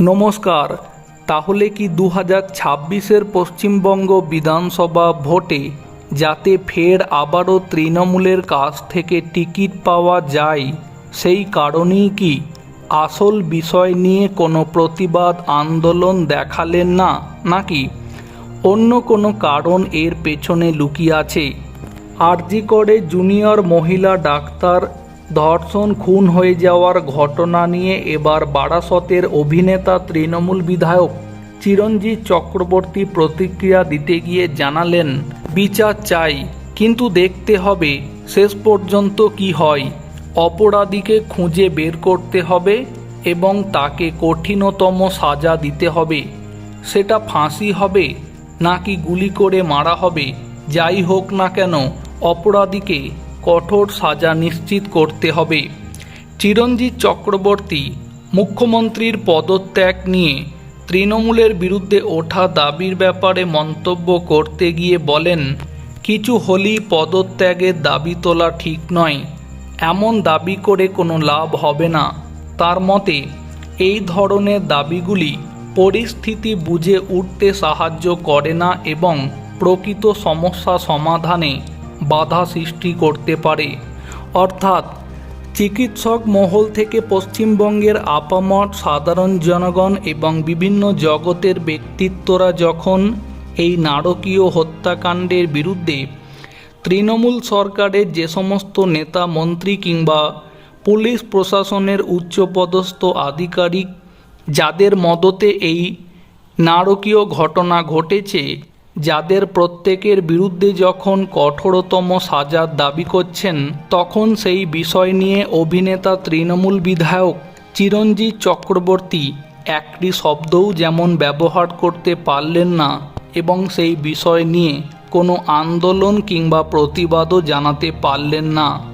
নমস্কার। তাহলে কি দু হাজার ছাব্বিশের পশ্চিমবঙ্গ বিধানসভা ভোটে যাতে ফের আবারও তৃণমূলের কাছ থেকে টিকিট পাওয়া যায়, সেই কারণেই কি আসল বিষয় নিয়ে কোনো প্রতিবাদ আন্দোলন দেখালেন না, নাকি অন্য কোনো কারণ এর পেছনে লুকিয়ে আছে? আরজি করে জুনিয়র মহিলা ডাক্তার ধর্ষণ, খুন হয়ে যাওয়ার ঘটনা নিয়ে এবার বারাসতের অভিনেতা তৃণমূল বিধায়ক চিরঞ্জিত চক্রবর্তী প্রতিক্রিয়া দিতে গিয়ে জানালেন, বিচার চাই, কিন্তু দেখতে হবে শেষ পর্যন্ত কি হয়। অপরাধীকে খুঁজে বের করতে হবে এবং তাকে কঠিনতম সাজা দিতে হবে। সেটা ফাঁসি হবে নাকি গুলি করে মারা হবে, যাই হোক না কেন, অপরাধীকে কঠোর সাজা নিশ্চিত করতে হবে। চিরঞ্জিত চক্রবর্তী মুখ্যমন্ত্রীর পদত্যাগ নিয়ে তৃণমূলের বিরুদ্ধে ওঠা দাবির ব্যাপারে মন্তব্য করতে গিয়ে বলেন, কিছু হলেই পদত্যাগের দাবি তোলা ঠিক নয়। এমন দাবি করে কোনো লাভ হবে না। তার মতে, এই ধরনের দাবিগুলি পরিস্থিতি বুঝে উঠতে সাহায্য করে না এবং প্রকৃত সমস্যা সমাধানে বাধা সৃষ্টি করতে পারে। অর্থাৎ, চিকিৎসক মহল থেকে পশ্চিমবঙ্গের আপামর সাধারণ জনগণ এবং বিভিন্ন জগতের ব্যক্তিত্বরা যখন এই নারকীয় হত্যাকাণ্ডের বিরুদ্ধে তৃণমূল সরকারের যে সমস্ত নেতা, মন্ত্রী কিংবা পুলিশ প্রশাসনের উচ্চপদস্থ আধিকারিক, যাদের মদতে এই নারকীয় ঘটনা ঘটেছে যাদের প্রত্যেকের বিরুদ্ধে যখন কঠোরতম সাজার দাবি করছেন, তখন সেই বিষয় নিয়ে অভিনেতা তৃণমূল বিধায়ক চিরঞ্জিত চক্রবর্তী একটি শব্দও যেমন ব্যবহার করতে পারলেন না এবং সেই বিষয় নিয়ে কোনো আন্দোলন কিংবা প্রতিবাদও জানাতে পারলেন না।